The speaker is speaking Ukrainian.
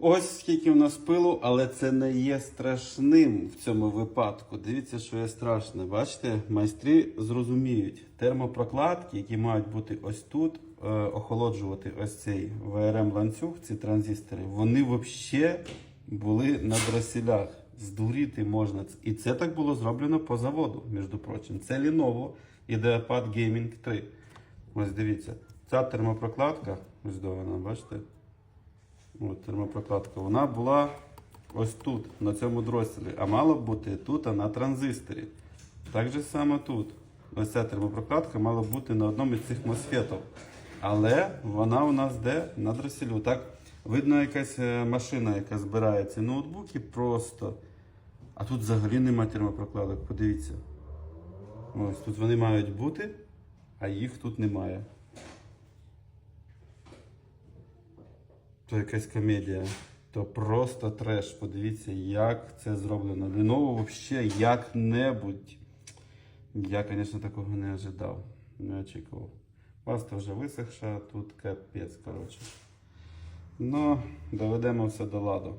Ось скільки в нас пилу, але це не є страшним в цьому випадку. Дивіться, що є страшне. Бачите, майстри зрозуміють термопрокладки, які мають бути ось тут, е, охолоджувати ось цей ВРМ ланцюг, ці транзистори, вони взагалі були на дросілях. Здуріти можна. І це так було зроблено по заводу, між прочим. Це Lenovo IdeaPad Gaming 3. Ось дивіться. Ця термопрокладка, ось до бачите? От термопрокладка, вона була ось тут, на цьому дросілі, а мала б бути тут, а на транзисторі. Так же само тут. Ось ця термопрокладка мала б бути на одному із цих мосфетів. Але вона у нас де? На дросілю. Так, видно якась е, машина, яка збирає ці ноутбуки просто. А тут взагалі нема термопрокладок, подивіться. Ось тут вони мають бути, а їх тут немає. То якась комедія. То просто треш. Подивіться, як це зроблено. Lenovo взагалі як-небудь. Я, звісно, такого не ожидав. Не очікував. Паста вже висохша, тут капець, коротше. Ну, доведемо все до ладу.